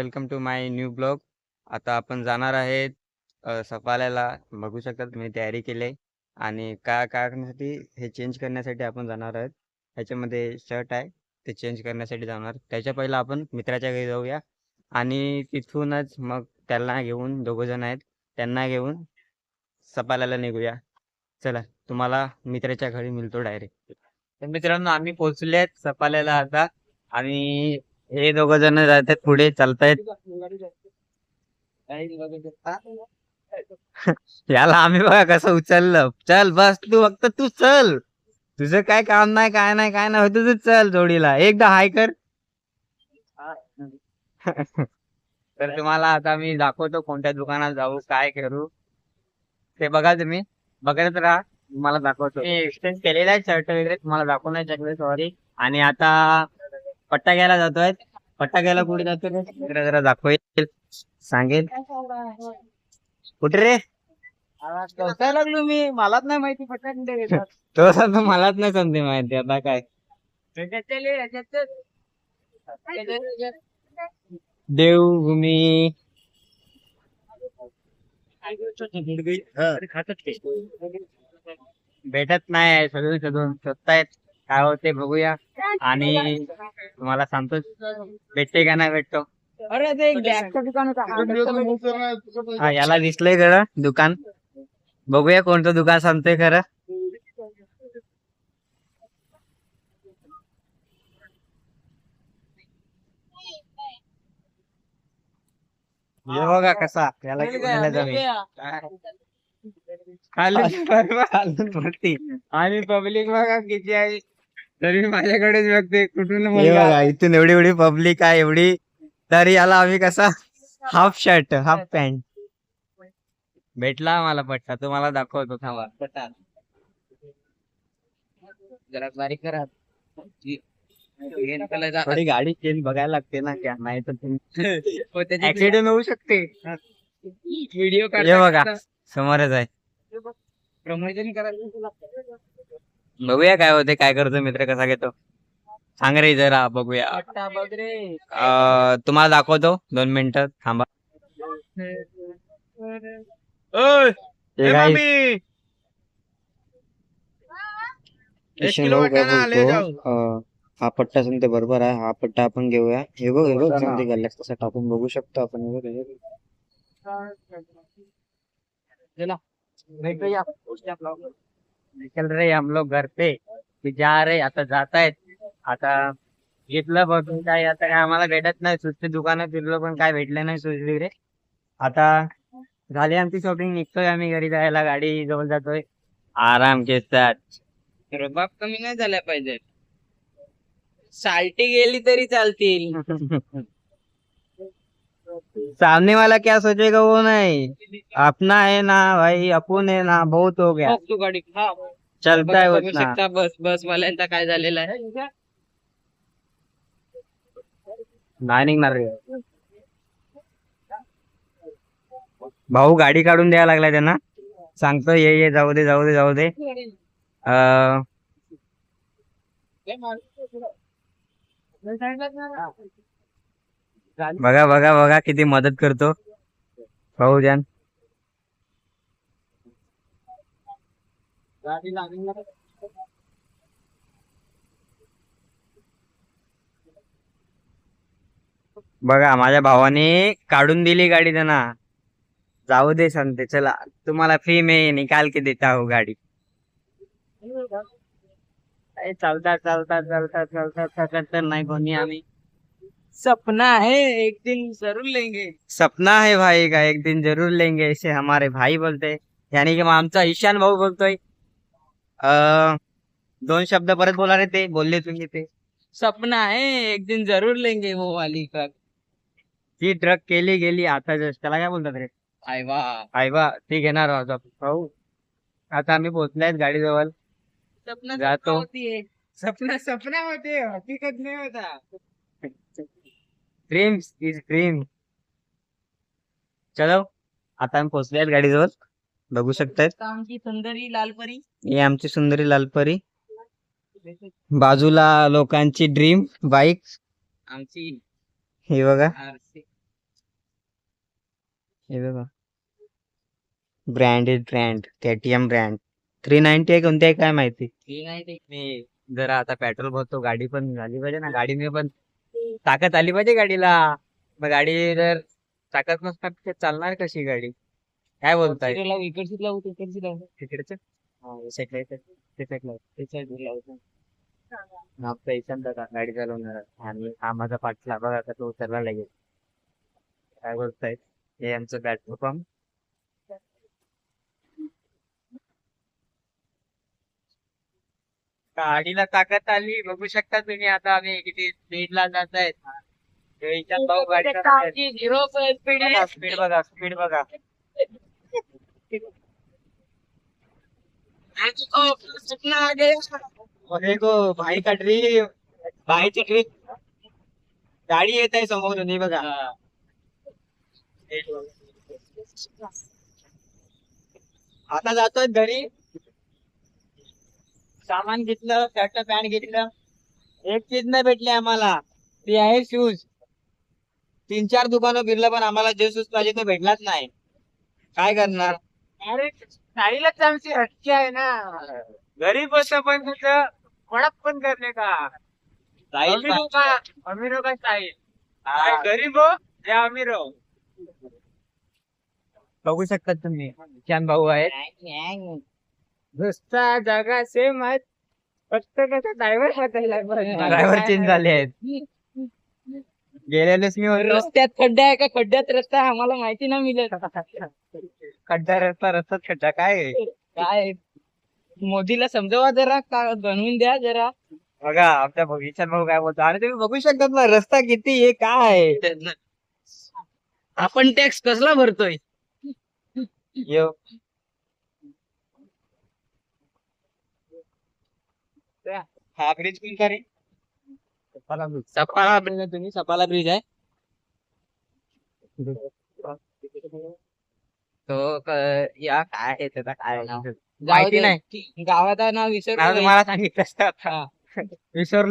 Welcome to my new blog. आता आपण जाणार आहेत अ, सफाल्याला. बघू शकता तुम्ही तयारी केली आहे. आणि काय काय करण्यासाठी हे चेंज करण्यासाठी आपण जाणार आहोत. ह्याच्यामध्ये शर्ट आहे ते चेंज करण्यासाठी जाणार. त्याच्या पहिलं आपण मित्राच्या घरी जाऊया. आणि तिथूनच मग त्यांना घेऊन दोघं जण आहेत त्यांना घेऊन सपाल्याला निघूया. चला तुम्हाला मित्राच्या घरी मिळतो डायरेक्ट तर मित्रांनो आम्ही पोहोचले आहेत सपाल्याला आता. आणि हे दोघ जण जात पुढे चालतायत. याला आम्ही बघा कसं उचललं. चल बस तू फक्त तू चल. तुझं काय काम नाही काय नाही काय नाही होतं तू चल जोडीला. एकदा हाय कर. तर तुम्हाला आता मी दाखवतो कोणत्या दुकानात जाऊ काय करू. ते बघा तुम्ही. बघत राहा. मला दाखवतो. मी एक्सचेंज केलेला आहे शर्ट वगैरे तुम्हाला दाखवण्यात शकले सॉरी आणि आता पट्टा घ्यायला जातोय. पट्टा घ्यायला कुठे जातोय रे? जरा जरा दाखवेल सांगेल. कुठे रे? कसाय लागलो मी? मलाच नाही माहिती पटकन कुठे घेतात तो मलाच नाही समजे माहिती आता काय? देवभूमी भेटत नाही सगळे शोधून शोधतायत. काय होते बघूया. आणि तुम्हाला सांगतो भेटते का नाही भेटतो? अरे ते दुकान होतं. हा याला दिसलंय खरं दुकान. बघूया कोणतं दुकान सांगतोय खरं. हे बघा कसा याला खाली आणि पब्लिक बघा किती आहे. तरी माझ्याकडेच बघते कुठून बघा इथून एवढी एवढी पब्लिक आहे एवढी. तरी याला आम्ही कसा हाफ शर्ट हाफ पॅन्ट भेटला मला पट्टा तुम्हाला दाखवतो थांबा पट्टा. जरा बारीक करा. थोडी गाडी चेंज बघायला लागते ना क्या? नाही तर ऍक्सिडेंट होऊ शकते. व्हिडिओ हे बघा समोरच आहे. प्रमोशन करायला बघूया काय होते काय करतो मित्र कसा घेतो? सांग रे जरा बघूया. पट्टा बघ रे. अं, तुम्हाला दाखवतो दोन मिनिटं थांबा. हे guys, किशन भाऊ काय बोलतो? अं, हा पट्टा समते बरोबर आहे हा पट्टा आपण घेऊया. हे बघ हे बघ समते गल्ल्यात तसं टाकून बघू शकतो आपण हे बघ, हे बघ. निकल रहे हम लोग घर पे. कि जा रहे आता जात आहेत आता घेतलं बघून काय आता काय आम्हाला भेटत नाही सुट्टी दुकानात फिरलो पण काय भेटलं नाही सुचली रे. आता झाली आमची शॉपिंग निघतोय आम्ही घरी जायला गाडी जवळ जातोय. आराम घेतात. बाप कमी नाही झाल्या पाहिजे साल्टी गेली तरी चालतील. सामने वाला क्या सोचेगा वो नहीं। अपना है ना भाई अपन है ना बहुत हो गया। तू गाडी। हा। चलता है बघू उतना शकता बस बस वाल्यांचा काय झालेला आहे नाही निघणार रे। भाऊ गाडी काढून द्यायला लागलाय त्यांना। सांगतो ये ये जाऊ दे जाऊ दे जाऊ दे। अं, बघा बघा बघा किती मदत करतो. भाऊ जान बघा माझ्या भावाने काढून दिली गाडी त्यांना. जाऊ दे सांगते चला. तुम्हाला फ्री में निकाल के देता हो गाडी. चालता चालता चालता चालता तर नाही कोणी आम्ही. सपना है एक दिन जरूर लेंगे। सपना है भाई का एक दिन जरूर लेंगे ऐसे हमारे भाई बोलते यानी कि मग आमचा ईशान भाऊ बोलतोय। अं, दोन शब्द परत बोला रे ते बोलले तुम्ही ते. सपना है एक दिन जरूर लेंगे वो वाली का ती ट्रक केली गेली आता just त्याला काय बोलतात रे? आय वा. आई बा ती घेणार आहोत आपण. भाऊ आता आम्ही पोहोचलाय गाडीजवळ. सपना जातो. सपना होती है सपना सपना होते हकीकत नाही होता. ड्रीम्स इज ड्रीम चलो आता आम्ही पोहोचले आहेत गाडीजवळ. बघू शकतायत. आमची सुंदरी लालपरी. ही आमची सुंदरी लालपरी. बाजूला लोकांची ड्रीम बाईक आमची ही बघा. आरसी हे बघा. Branded brand KTM brand three ninety आहे कोणती आहे काय माहिती? मी जरा आता पेट्रोल भरतो गाडी पण झाली पाहिजे ना गाडीने पण ताकद आली पाहिजे गाडीला. मग गाडी जर ताकद नसणार तर चालणार कशी गाडी? काय बोलताय? इकडची लावू तिकडची लावू. तिकडचं? हा, इशांत दादा गाडी चालवणार. आणि हा माझा पाठला बघा आता तो उतरला लागेल काय बोलतायत हे आमचं पेट्रोल पंप गाडीला ताकद आली बघू शकता तुम्ही आता आम्ही किती स्पीड ला जात आहेत स्पीड स्पीड बघा स्पीड बघा अरे गो भाई का ड्रीम भाईची ट्रिप गाडी येत आहे समोरून हे बघा. आता जातोय घरी. सामान घेतलं शर्ट पॅन्ट घेतलं. एक चीज नाही भेटली आम्हाला. ती आहे शूज तीन चार दुकानं फिरलं पण आम्हाला जे शूज पाहिजे तो भेटलाच नाही. काय करणार? अरे स्टाईलच आमची हटकी आहे ना. गरीब असं पण तुझं फडक पण करणे का? जाईल अमीरो का? अमीरो का हा. गरीब हो या अमीर हो. बघू शकता तुम्ही. छान भाऊ आहेत. रस्ता जागा सेम आहेत फक्त कसं ड्रायव्हर ड्रायव्हर चेंज झाले आहेत. गेलेलेच मी होतो रस्त्यात खड्डा आहे का? खड्ड्यात रस्ता आहे. आम्हाला माहिती नाही मिळत. खड्डा रस्ता रस्ताच खड्डा काय आहे? काय मोदीला समजावा जरा का बनवून द्या जरा. बघा आमच्या भविष्यात भाऊ काय बोलतो. आणि तुम्ही बघू शकतात ना रस्ता किती हे काय आपण टॅक्स कसला भरतोय? यो. हा ब्रिज कोणता रे सपाला ब्रिज तुम्ही सपाला ब्रिज आहे. तो क- या काय आहे त्याचा काय नाव? माहिती. नाही. गावाचं नाव नाव विसरलो तुम्हाला सांगितलं असतं आता. विसरलो.